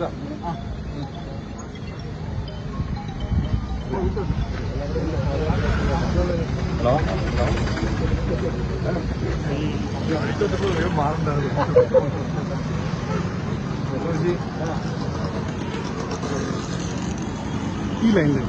കൊടുക്കാം ഹലോ ഈ ലൈനിൽ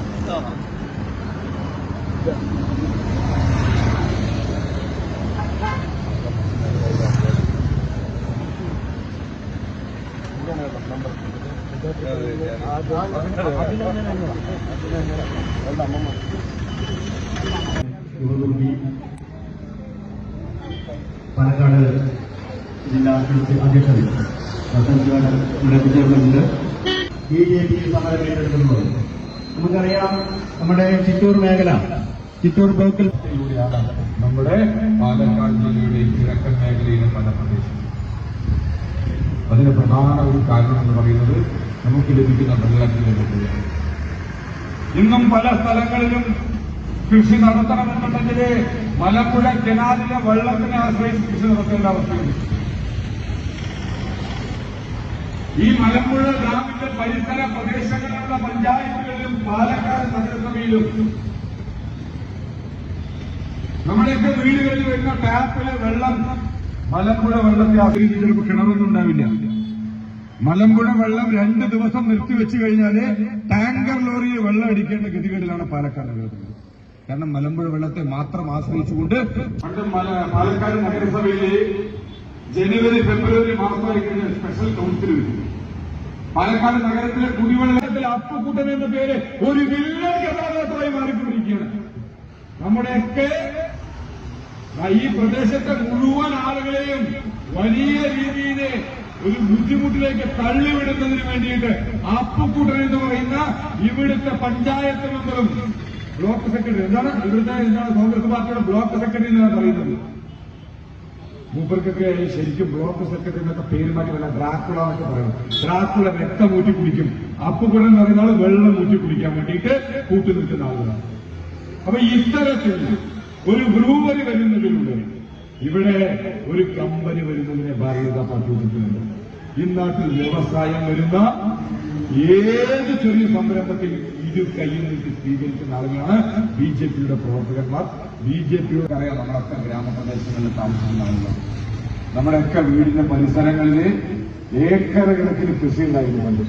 പാലക്കാട് ജില്ലാ ഇവിടെ എത്തിച്ചേർന്നിട്ടുണ്ട് ബി ജെ പി സമരം ഏറ്റെടുക്കുന്നത്. നമുക്കറിയാം നമ്മുടെ ചിറ്റൂർ മേഖല ചിറ്റൂർ ബ്ലോക്കിൽ നമ്മുടെ പാലക്കാട് ജില്ലയുടെ കിഴക്കൻ മേഖലയിലെ പല പ്രദേശങ്ങളും അതിന് പ്രധാന ഒരു കാരണം എന്ന് പറയുന്നത് നമുക്ക് ലഭിക്കുന്ന വെള്ളത്തിന്റെ ലഭ്യതയാണ് ഇന്നും പല സ്ഥലങ്ങളിലും കൃഷി നടത്തണമെന്നുണ്ടെങ്കിൽ മലമ്പുഴ കനാലിലെ വെള്ളത്തിനെ ആശ്രയിച്ച് കൃഷി നടത്തേണ്ട അവസ്ഥയുണ്ട്. ഈ മലമ്പുഴ ഡാമിന്റെ പരിസര പ്രദേശങ്ങളിലുള്ള പഞ്ചായത്തുകളിലും പാലക്കാട് നഗരസഭയിലും നമ്മുടെയൊക്കെ വീടുകളിൽ വരുന്ന ടാപ്പിലെ വെള്ളം മലമ്പുഴ വെള്ളത്തെ ആശ്രയിച്ച് ചിലപ്പോൾ കിണറൊന്നും ഉണ്ടാവില്ല. മലമ്പുഴ വെള്ളം രണ്ട് ദിവസം നിർത്തിവെച്ചു കഴിഞ്ഞാൽ ടാങ്കർ ലോറിയെ വെള്ളം അടിക്കേണ്ട ഗതികേടിലാണ് പാലക്കാട് നഗരത്തിൽ കാരണം മലമ്പുഴ വെള്ളത്തെ മാത്രം ആശ്രയിച്ചുകൊണ്ട് പണ്ട് പാലക്കാട് നഗരസഭയിലെ ജനുവരി ഫെബ്രുവരി മാസമായി സ്പെഷ്യൽ കൗൺസിൽ വരും. പാലക്കാട് നഗരത്തിലെ കുടിവെള്ളത്തിൽ അപ്പുക്കുട്ടൻ എന്ന പേര് ഒരു വില്ലൻ ഗതാഗതമായി മാറിക്കൊണ്ടിരിക്കുകയാണ്. നമ്മുടെയൊക്കെ ഈ പ്രദേശത്തെ മുഴുവൻ ആളുകളെയും വലിയ രീതിയിൽ ഒരു ബുദ്ധിമുട്ടിലേക്ക് തള്ളിവിടുന്നതിന് വേണ്ടിയിട്ട് അപ്പുക്കുട്ടൻ എന്ന് പറയുന്ന ഇവിടുത്തെ പഞ്ചായത്ത് മെമ്പറും ബ്ലോക്ക് സെക്രട്ടറി എന്താണ്? ഇവിടുത്തെ എന്താണ് കോൺഗ്രസ് പാർട്ടിയുടെ ബ്ലോക്ക് സെക്രട്ടറി എന്നാണ് പറയുന്നത്? മൂപ്പർക്കൊക്കെ ശരിക്കും ബ്ലോക്ക് സെക്രട്ടറി എന്നൊക്കെ പേര് മാറ്റി ഡ്രാക്കുള എന്നൊക്കെ പറയുന്നത് ഡ്രാക്കുള രക്തം ഊറ്റി കുടിക്കും. അപ്പുകുടൻ എന്ന് പറയുന്ന ആൾ വെള്ളം ഊറ്റി കുടിക്കാൻ വേണ്ടിയിട്ട് കൂട്ടുനിൽക്കുന്ന ആളുകളാണ്. അപ്പൊ ഇത്തരത്തിൽ ഒരു ബ്രൂവറി വരുന്നതിലൂടെ ഇവിടെ ഒരു കമ്പനി വരുന്നതിനെ ഭാരതീയ പാർട്ടി എതിർക്കുന്നുണ്ട് ഈ വ്യവസായം വരുന്ന ഏത് ചെറിയ സംരംഭത്തിൽ ഇരു കയ്യിൽ നിന്ന് സ്വീകരിക്കുന്ന ആളുകളാണ് ബി ജെ പിയുടെ പ്രവർത്തകന്മാർ. ബി ജെ പിയുടെ അറിയാം നമ്മളൊക്കെ ഗ്രാമപ്രദേശങ്ങളിൽ താമസിക്കുന്ന നമ്മുടെയൊക്കെ വീടിന്റെ പരിസരങ്ങളിൽ ഏക്കർ കണക്കിന് കൃഷി ഉണ്ടായിരുന്നു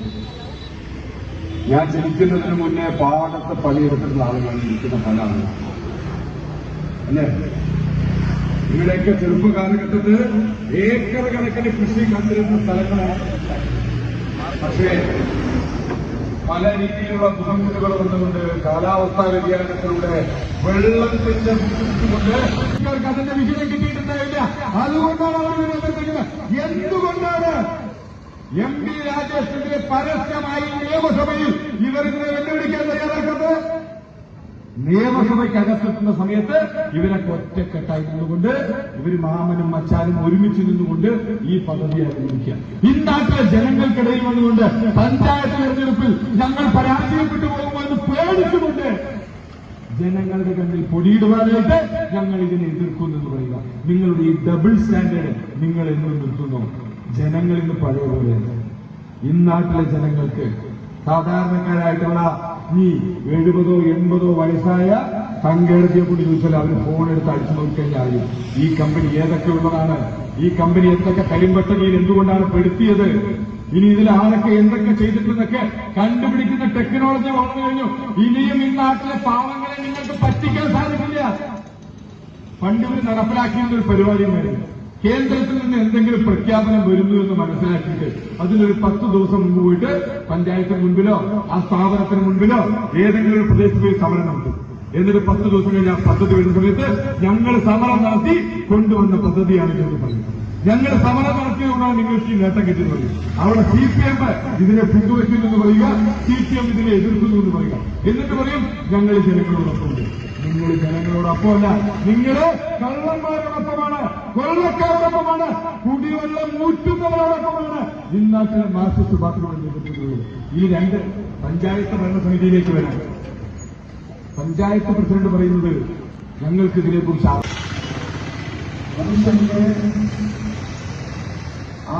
ഞാൻ ജനിക്കുന്നതിന് മുന്നേ പാടത്ത് പണിയെടുത്തിട്ടുള്ള ആളുകളാണ് ഇരിക്കുന്ന പല ആളുകളാണ് അല്ലേ? ഇവിടെയൊക്കെ ചെറുപ്പ കാലഘട്ടത്തിൽ ഏക്കർ കണക്കിന് കൃഷി കണ്ടിരുന്ന സ്ഥലങ്ങളാണ് പക്ഷേ പല രീതിയിലുള്ള ബുദ്ധിമുട്ടുകൾ വന്നുകൊണ്ട് കാലാവസ്ഥാ വ്യതിയാനത്തിലൂടെ വെള്ളത്തിന്റെ ബുദ്ധിമുട്ടുകൊണ്ട് ഇവർക്ക് അതിന്റെ വിഹിതം കിട്ടിയിട്ടുണ്ടായില്ല. അതുകൊണ്ടാണ് അവർ വിമർശിക്കുന്നത് എന്തുകൊണ്ടാണ് എം പി രാജേഷിന്റെ പരസ്യമായി നിയമസഭയിൽ ഇവർക്ക് വെല്ലുവിളിക്കാൻ തയ്യാറാക്കുന്നത് നിയമസഭയ്ക്കകത്തെത്തുന്ന സമയത്ത് ഇവരൊക്കെ ഒറ്റക്കെട്ടായി നിന്നുകൊണ്ട് ഇവർ മാമനും മച്ചാനും ഒരുമിച്ച് നിന്നുകൊണ്ട് ഈ പദ്ധതി അനുഭവിക്കുക ഇന്നാട്ടിലെ ജനങ്ങൾക്കിടയിൽ വന്നുകൊണ്ട് പഞ്ചായത്ത് തെരഞ്ഞെടുപ്പിൽ ഞങ്ങൾ പരാജയപ്പെട്ടു പോകുമെന്ന് പേടിച്ചുകൊണ്ട് ജനങ്ങളുടെ കണ്ണിൽ പൊടിയിടുവാനായിട്ട് ഞങ്ങൾ ഇതിനെ എതിർക്കുന്നു എന്ന് പറയുക. നിങ്ങളുടെ ഈ ഡബിൾ സ്റ്റാൻഡേർഡ് നിങ്ങൾ എന്ന് നിർത്തുന്നു. ജനങ്ങൾ ഇന്ന് പഴയ പോലെയല്ല ഇന്നാട്ടിലെ ജനങ്ങൾക്ക് സാധാരണക്കാരായിട്ടുള്ള ഈ എഴുപതോ എൺപതോ വയസ്സായ സങ്കേതത്തെ കൊണ്ട് ചോദിച്ചാൽ അവർ ഫോൺ എടുത്ത് അടിച്ചു നോക്കിക്കഴിഞ്ഞാൽ ഈ കമ്പനി ഏതൊക്കെ ഉള്ളതാണ്? ഈ കമ്പനി എന്തൊക്കെ കരിമ്പട്ടകയിൽ എന്തുകൊണ്ടാണ് പെടുത്തിയത്? ഇനി ഇതിൽ ആരൊക്കെ എന്തൊക്കെ ചെയ്തിട്ടുണ്ടെന്നൊക്കെ കണ്ടുപിടിക്കുന്ന ടെക്നോളജി വളർന്നു കഴിഞ്ഞു. ഇനിയും ഈ നാട്ടിലെ പാവങ്ങളെ നിങ്ങൾക്ക് പറ്റിക്കാൻ സാധിക്കില്ല. പണ്ട് ഇവർ നടപ്പിലാക്കിയിരുന്ന ഒരു പരിപാടിയും വരുന്നു കേന്ദ്രത്തിൽ നിന്ന് എന്തെങ്കിലും പ്രഖ്യാപനം വരുന്നു എന്ന് മനസ്സിലാക്കിയിട്ട് അതിലൊരു പത്ത് ദിവസം മുമ്പ് പോയിട്ട് പഞ്ചായത്തിന് മുൻപിലോ ആ സ്ഥാപനത്തിന് മുൻപിലോ ഏതെങ്കിലും ഒരു പ്രദേശത്ത് പോയി സമരം നടത്തും. എന്നിട്ട് പത്ത് ദിവസം കഴിഞ്ഞ് ആ പദ്ധതി വരുന്ന സമയത്ത് ഞങ്ങൾ സമരം നടത്തി കൊണ്ടുവന്ന പദ്ധതിയാണ് ഇതെന്ന് പറയുന്നത്. ഞങ്ങൾ സമരം നടത്തിയതുകൊണ്ടാണ് നിങ്ങൾക്ക് ഈ നേട്ടം കിട്ടിയത് പറയും അവിടെ സി പി എം ഇതിനെ പിന്തുണയ്ക്കുന്നു എന്ന് പറയുക സി പി എം ഇതിനെ എതിർക്കുന്നു എന്ന് പറയുക. എന്നിട്ട് പറയും ഞങ്ങൾ ജനങ്ങളോടൊപ്പമുണ്ട്. നിങ്ങൾ ജനങ്ങളോടൊപ്പമല്ല. നിങ്ങൾ കള്ളന്മാരോടൊപ്പമാണ് കൊള്ളക്കാരോടൊപ്പമാണ് കുടിവെള്ളം ഊറ്റുന്നവരോടൊപ്പമാണ് ഇന്നാട്ടിലെ മാർക്സിസ്റ്റ് പാർട്ടിയുടെ നേതൃത്വത്തിൽ ഈ രണ്ട് പഞ്ചായത്ത് ഭരണസമിതിയിലേക്ക് വരാം. പഞ്ചായത്ത് പ്രസിഡന്റ് പറയുന്നത് ഞങ്ങൾക്ക് ഇതിനെക്കുറിച്ച് മനുഷ്യന്റെ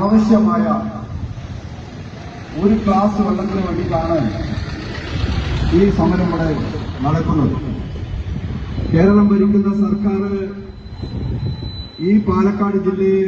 ആവശ്യമായ ഒരു ക്ലാസ് വെള്ളത്തിന് വേണ്ടിയിട്ടാണ് ഈ സമരം ഇവിടെ നടക്കുന്നത്. കേരളം ഭരിക്കുന്ന സർക്കാർ ഈ പാലക്കാട് ജില്ലയെ